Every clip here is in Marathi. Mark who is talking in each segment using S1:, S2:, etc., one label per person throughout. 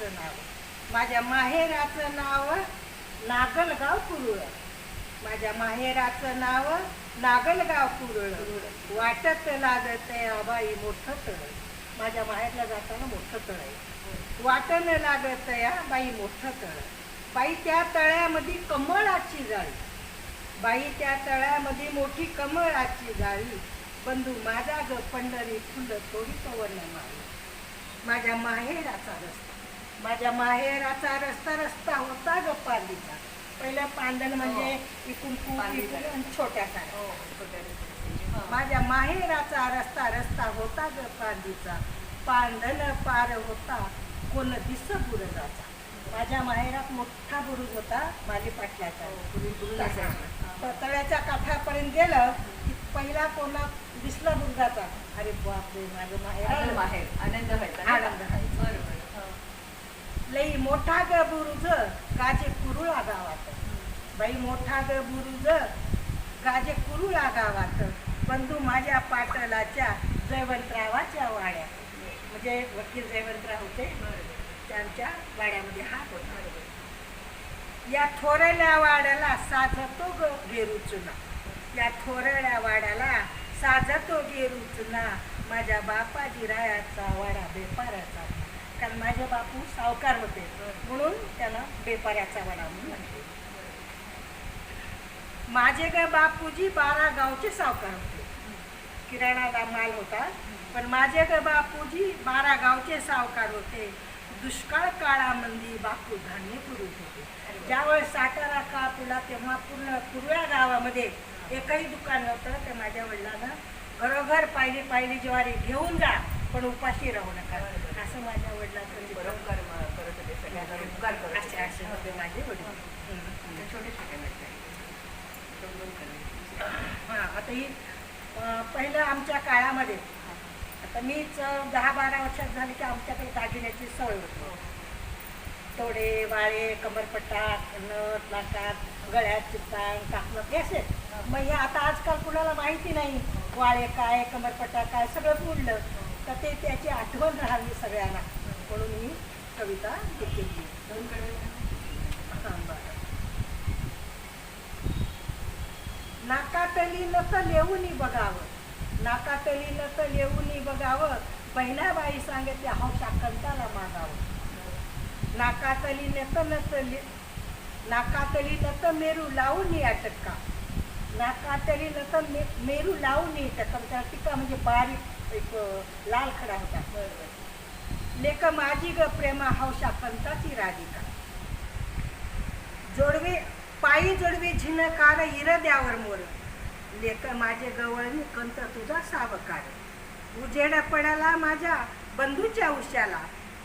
S1: माहेराचं नाव. माझ्या माहेराचं नाव नागलगाव कुरुळ. माझ्या माहेराचं नाव नागलगाव कुरुळ. वाटत लागत बाई मोठं तळ. माझ्या माहेरला जाताना मोठं तळ आहे. वाटण लागत या बाई मोठं तळ. बाई त्या तळ्यामध्ये कमळाची जाळी. बाई त्या तळ्यामध्ये मोठी कमळाची जाळी. बंधू माझा ग पंढरी फुलं थोडी पवन माळी. माझ्या माहेराचा रस्ता. माझ्या माहेराचा रस्ता रस्ता होता ग पालीचा पहिलं पांदण म्हणजे इकून
S2: पालीचा. हो, छोट्या. हा.
S1: माझ्या माहेराचा रस्ता रस्ता होता ग पांदीचा पांढन पार होता कोण दिस बुरुजाचा माझ्या माहेरात मोठा बुरुज होता माली पाटलाचा
S2: हो,
S1: तळ्याच्या काठापर्यंत गेलं की पहिला कोणा दिसला बुरुजाचा अरे बापरे माझं माहेर.
S2: माहेर आनंद व्हायचा?
S1: आनंद व्हायचा.
S2: बरं, बरं. हा.
S1: लई मोठा ग बुरुज गाजे कुरुळा गावात. बाई मोठा ग बुरुज गाजे कुरुळा गावात. बंधू माझ्या पाटलाच्या जयवंतरावाच्या वाड्या. म्हणजे वकील जयवंतराव होते. त्यांच्या वाड्यामध्ये हा होता. या थोरल्या वाड्याला साजतो ग गेरू चुना. या थोरल्या वाड्याला साजतो गेरू चुना. माझ्या बापाजी रायाचा वाडा बेपाराचा. कारण माझे बापू सावकार होते. म्हणून त्याला बेपाऱ्याचा वडा म्हणून माझे ग बापूजी बारा गावचे सावकार होते. किराणाचा माल होता. पण माझे काय बापूजी बारा गावचे सावकार होते. दुष्काळ काळामध्ये बापू धान्य पुरवत होते. ज्यावेळेस सातारा का पुला तेव्हा पूर्ण पूर्व्या गावामध्ये एकही दुकान नव्हतं. तर माझ्या वडिलांना घरोघर पाहिली पाहिली ज्वारी घेऊन जा. पण उपाशी राहू नका असं माझ्या वडिलांचं
S2: परोपकार म- करत होते सगळ्यांना उपकार करत
S1: असे असे होते माझे वडील.
S2: म्हणजे छोटे छोटे म्हटले.
S1: हां आता ही पहिलं आमच्या काळामध्ये आता मीच दहा बारा वर्षात झाली की आमच्याकडे दागिन्याची सवय होती तोडे वाळे कमरपट्टा नथ नाकात गळ्यात काकणं हे असे मग हे आता आजकाल कुणाला माहिती नाही वाळे काय कमरपट्टा काय सगळं बुडलं तर ते त्याची आठवण राहावी सगळ्यांना. म्हणून मी कविता केली
S2: दोन
S1: हां बरं. नाकातली नत लेऊनी बघावं. नाकातली नत लेऊनी बघावं. बहिणाबाई सांगितले हौशा कंताला मागावं. नाकातली नत नत ले नाकातली नत मेरू लावून अटक्का नाकातली नत मे मेरू लावून टक्का. त्या म्हणजे बारीक एक लाल खडा होता. लेख माझी ग प्रेमा हौशा पंताची राधिका. जोडवे पायी जोडवे झिनकार इरद्यावर मोर. लेख माझे गवळणी कंत तुझा सावकार. उजेड पडाला माझ्या बंधूच्या उशाला.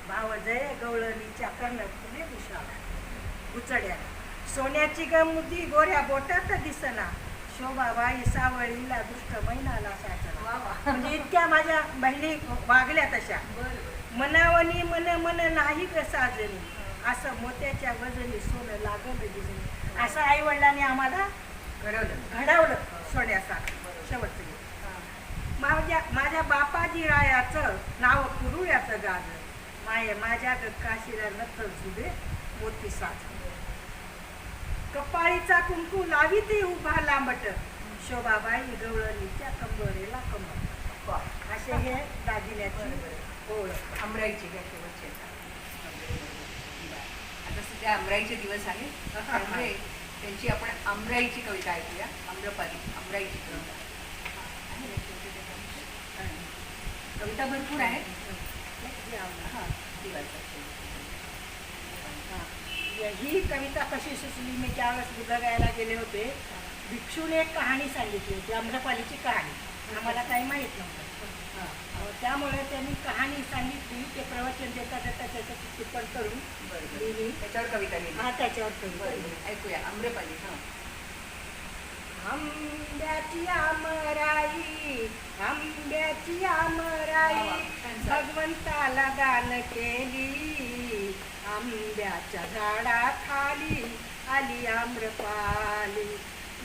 S1: भाव जय गवळणीच्या कर्ण फुले उशाला उचड्या. सोन्याची ग मुदी गोऱ्या बोटात दिसना. शोभाबाई सावळीला दुष्ट मैनाला साचला म्हणजे इतक्या माझ्या बहिणी वागल्या तशा. मनावनी मन मन नाही ग साजनी. असं मोत्याच्या वजनी सोनं लागल दिसणी असं आई वडिलांनी आम्हाला
S2: घडवलं.
S1: घडवलं सोन्यासारखं. शेवटचं माझ्या माझ्या बापाजी रायाचं नाव कुरुळ्याचं गाजर माय माझ्या काशीला नथ जुबे मोती साज कपाळीचा कुंकू लावी ते उभा लांबट. शोभाबाई गवळणीच्या कंबरेला कंबर. असे हे दागिन्याची. ओळख
S2: आमराईची घ्या शेवटची आता. सध्या आमराईचे दिवस आहेत. त्यामुळे त्यांची आपण आमराईची कविता ऐकूया. आम्रपाली आमराईची कविता? कविता. भरपूर आहेत. हां दिवाळीचा
S1: ही कविता कशी सुचली? मी ज्यावेळेस बुधगायला गेले होते भिक्षूने एक कहाणी सांगितली होती आम्रपालीची कहाणी. आम्हाला काही माहीत नव्हतं. त्यामुळे त्यांनी कहाणी सांगितली ते प्रवचन देता देता त्याचं टिप्पण करून मी
S2: त्याच्यावर कविता लिहिली.
S1: हा त्याच्यावर कविता
S2: ऐकूया. आम्रपाली हां.
S1: आंब्याची आमराई आंब्याची आमराई भगवंताला दान केली. आंब्याच्या झाडाखाली आली आम्रपाली.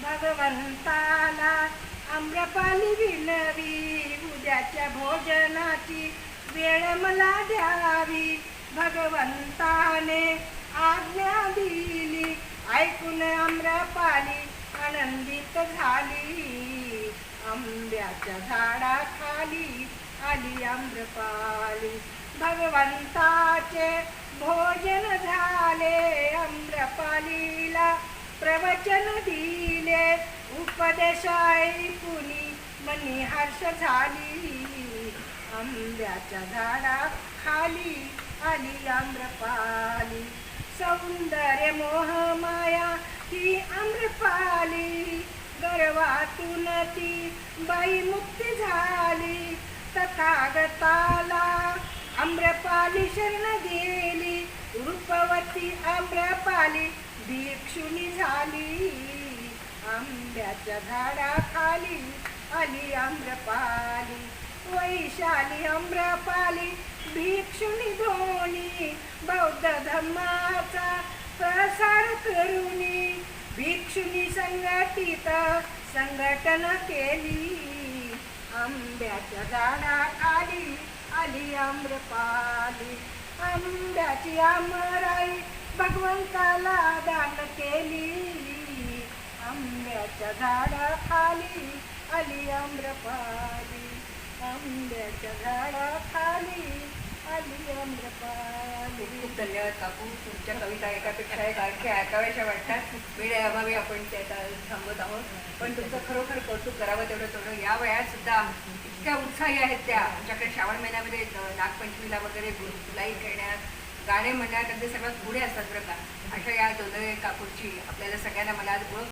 S1: भगवंताला आम्रपाली विनवी उद्याच्या भोजनाची वेळ मला द्यावी. भगवंताने आज्ञा दिली ऐकून आम्रपाली आनंदित झाली. आंब्याच्या झाडाखाली आली आम्रपाली. भगवंताचे भोजन झाले आम्रपालीला प्रवचन दिले. उपदेश ऐकुनी मनी हर्ष झाली? आंब्याच्या झाडा खाली आली आम्रपाली. सौंदर्य मोह माया ही आम्रपाली. गर्वातून ती बाई मुक्ती झाली. तथागताला आम्रपाली शरण गेली. रूपवती आम्रपाली भिक्षुनी झाली. आंब्याच्या झाडाखाली आली आम्रपाली. वैशाली आम्रपाली भिक्षुनी धोनी. बौद्ध धर्माचा प्रसार करुनी. भिक्षुनी संघटित संघटन केली. आंब्याच्या झाडाखाली आली आम्रपाली. आंब्याची आमराई भगवंताला दान केली. आंब्याच्या झाडाखाली आली आम्रपाली. आंब्याच्या झाडाखाली
S2: खूप धन्यवाद काकू. तुमच्या कविता एकापेक्षा एक आणखी ऐकाव्याशा वाटतात. वेळेअभावी आपण ते आता थांबत आहोत. पण तुमचं खरोखर कौतुक करावं तेवढं तेवढं या वयात सुद्धा इतक्या उत्साही आहेत त्या. आमच्याकडे श्रावण महिन्यामध्ये नागपंचमीला वगैरे गुलाई खेळण्यात गाणे म्हणण्यात अगदी सगळ्यात गुढे असतात बरं का. अशा या दोन काकूची आपल्याला सगळ्यांना मला आज ओळख